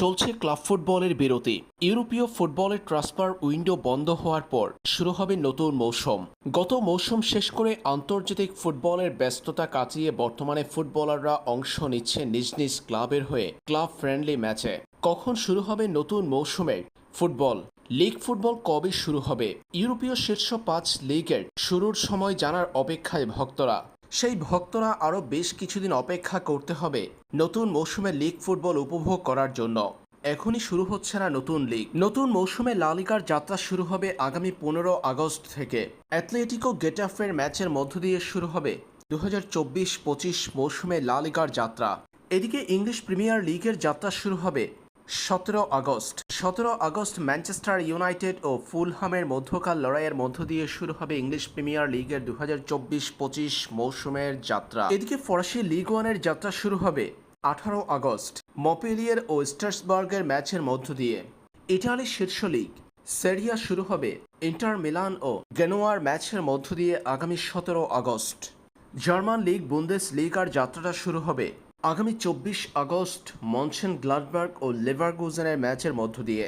চলছে ক্লাব ফুটবলের বিরতি। ইউরোপীয় ফুটবলের ট্রান্সফার উইন্ডো বন্ধ হওয়ার পর শুরু হবে নতুন মৌসুম। গত মৌসুম শেষ করে আন্তর্জাতিক ফুটবলের ব্যস্ততা কাটিয়ে বর্তমানে ফুটবলাররা অংশ নিচ্ছে নিজ নিজ ক্লাবের হয়ে ক্লাব ফ্রেন্ডলি ম্যাচে। কখন শুরু হবে নতুন মৌসুমের ফুটবল? লিগ ফুটবল কবে শুরু হবে? ইউরোপীয় শীর্ষ পাঁচ লিগের শুরুর সময় জানার অপেক্ষায় ভক্তরা। সেই ভক্তরা আরও বেশ কিছুদিন অপেক্ষা করতে হবে নতুন মৌসুমে লিগ ফুটবল উপভোগ করার জন্য। এখনই শুরু হচ্ছে না নতুন লিগ। নতুন মৌসুমে লালিগার যাত্রা শুরু হবে আগামী পনেরো আগস্ট থেকে। অ্যাথলেটিকো গেটাফের ম্যাচের মধ্য দিয়ে শুরু হবে দু হাজার চব্বিশ পঁচিশ মৌসুমে লালিগার যাত্রা। এদিকে ইংলিশ প্রিমিয়ার লিগের যাত্রা শুরু হবে সতেরো আগস্ট। সতেরো আগস্ট ম্যানচেস্টার ইউনাইটেড ও ফুলহামের মধ্যকার লড়াইয়ের মধ্য দিয়ে শুরু হবে ইংলিশ প্রিমিয়ার লিগের দু হাজার চব্বিশ পঁচিশ মৌসুমের যাত্রা। এদিকে ফরাসি লিগ ওয়ানের যাত্রা শুরু হবে আঠারো আগস্ট মপেলিয়ার ও স্টার্সবার্গের ম্যাচের মধ্য দিয়ে। ইটালির শীর্ষ লিগ সেরিয়া শুরু হবে ইন্টার মিলান ও গেনোয়ার ম্যাচের মধ্য দিয়ে আগামী সতেরো আগস্ট। জার্মান লিগ বুন্দেস লিগার যাত্রাটা শুরু হবে আগামী চব্বিশ আগস্ট মনসেন গ্লাডবার্গ ও লেভারগুজেনের ম্যাচের মধ্য দিয়ে।